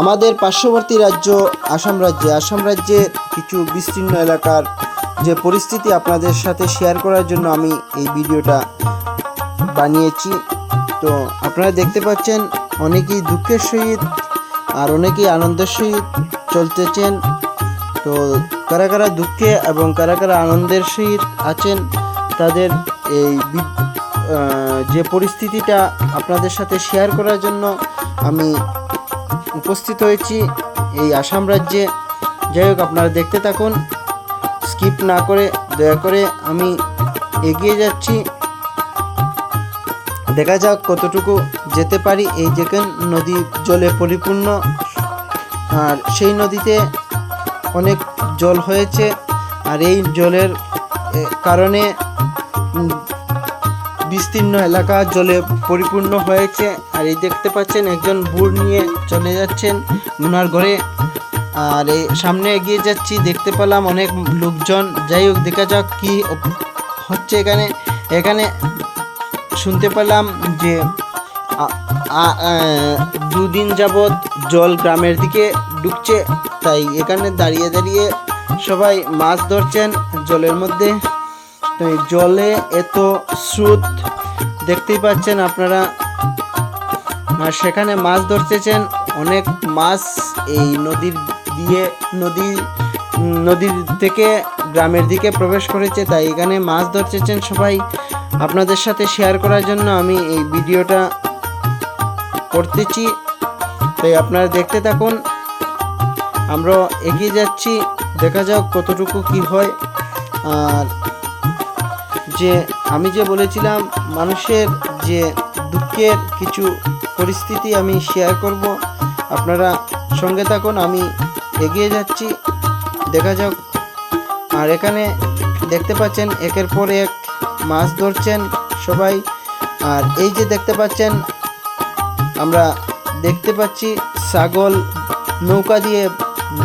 আমাদের পার্শ্ববর্তী রাজ্য, আসাম রাজ্যে। আসাম রাজ্যের কিছু বিস্তীর্ণ এলাকার যে পরিস্থিতি আপনাদের সাথে শেয়ার করার জন্য আমি এই ভিডিওটা বানিয়েছি। তো আপনারা দেখতে পাচ্ছেন, অনেকেই দুঃখের সহিত আর অনেকেই আনন্দের সহিত চলতেছেন। তো কারা কারা দুঃখে এবং কারা কারা আনন্দের সহিত আছেন, তাদের এই যে পরিস্থিতিটা আপনাদের সাথে শেয়ার করার জন্য আমি উপস্থিত হয়েছি এই আসাম রাজ্যে। যাই হোক, আপনারা দেখতে থাকুন। স্কিপ না করে, দয়া করে আমি এগিয়ে যাচ্ছি। দেখা যাক কতটুকু যেতে পারি এই যেখানে নদী জলে পরিপূর্ণ। আর সেই নদীতে অনেক জল হয়েছে। আর এই জলের কারণে বিস্তীর্ণ এলাকা জলে পরিপূর্ণ হয়েছে। আর এই দেখতে পাচ্ছেন, একজন বুড় নিয়ে চলে যাচ্ছেন ওনার ঘরে। আর এই সামনে এগিয়ে যাচ্ছি, দেখতে পেলাম অনেক লোকজন। যাই হোক, দেখা যাক কি হচ্ছে এখানে। এখানে শুনতে পেলাম যে দুদিন যাবৎ জল গ্রামের দিকে ঢুকছে। তাই এখানে দাঁড়িয়ে দাঁড়িয়ে সবাই মাছ ধরছেন জলের মধ্যে। তো এই জলে এত স্রোত দেখতেই পাচ্ছেন আপনারা। আর সেখানে মাছ ধরতেছেন, অনেক মাছ এই নদীর দিয়ে, নদী, নদীর থেকে গ্রামের দিকে প্রবেশ করেছে, তাই এখানে মাছ ধরতেছেন সবাই। আপনাদের সাথে শেয়ার করার জন্য আমি এই ভিডিওটা করতেছি। তাই আপনারা দেখতে থাকুন। আমরা এগিয়ে যাচ্ছি, দেখা যাক কতটুকু কি হয়। আর যে আমি যে বলেছিলাম, মানুষের যে দুঃখের কিছু পরিস্থিতি আমি শেয়ার করব, আপনারা সঙ্গে থাকুন, আমি এগিয়ে যাচ্ছি। দেখা যাক। আর এখানে দেখতে পাচ্ছেন, একের পর এক মাছ ধরছেন সবাই। আর এই যে দেখতে পাচ্ছেন, আমরা দেখতে পাচ্ছি, ছাগল নৌকা দিয়ে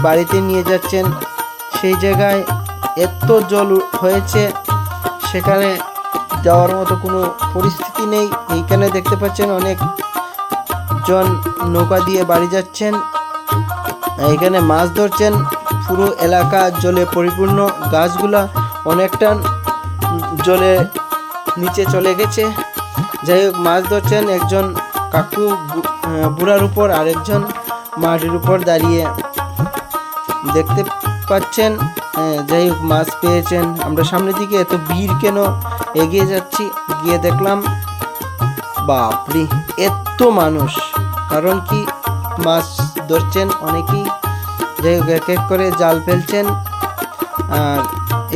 বাড়িতে নিয়ে যাচ্ছেন। সেই জায়গায় এত জল হয়েছে সেখানে যাওয়ার মতো কোনো পরিস্থিতি নেই। এইখানে দেখতে পাচ্ছেন অনেক জন নৌকা দিয়ে বাড়ি যাচ্ছেন। এখানে মাছ ধরছেন। পুরো এলাকা জলে পরিপূর্ণ। গাছগুলা অনেকটা জলে নিচে চলে গেছে। যাই হোক, মাছ ধরছেন একজন কাকু বুড়ার উপর, আরেকজন মাটির উপর দাঁড়িয়ে দেখতে পাচ্ছেন যাই হোক, মাছ পেয়েছেন। আমরা সামনের দিকে এত ভিড় কেন এগিয়ে যাচ্ছি? গিয়ে দেখলাম, বাপরে, এত মানুষ। কারণ কি, মাছ ধরছেন অনেকেই। যাই হোক, এক এক করে জাল ফেলছেন। আর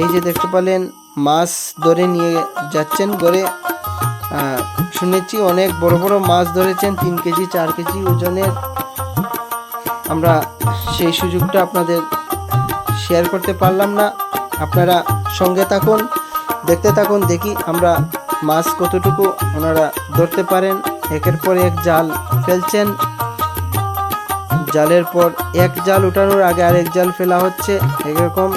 এই যে দেখতে পেলেন, মাছ ধরে নিয়ে যাচ্ছেন করে শুনেছি অনেক বড় বড় মাছ ধরেছেন, তিন কেজি, চার কেজি ওজনের। আমরা সেই সুযোগটা আপনাদের শেয়ার করতে পারলাম না। আপনারা সঙ্গে থাকুন, দেখতে থাকুন, দেখি আমরা মাছ কতটুকু ওনারা ধরতে পারেন। একের পর এক জাল ফেলছেন। জালের পর এক জাল উঠানোর আগে আরেক জাল ফেলা হচ্ছে। এরকম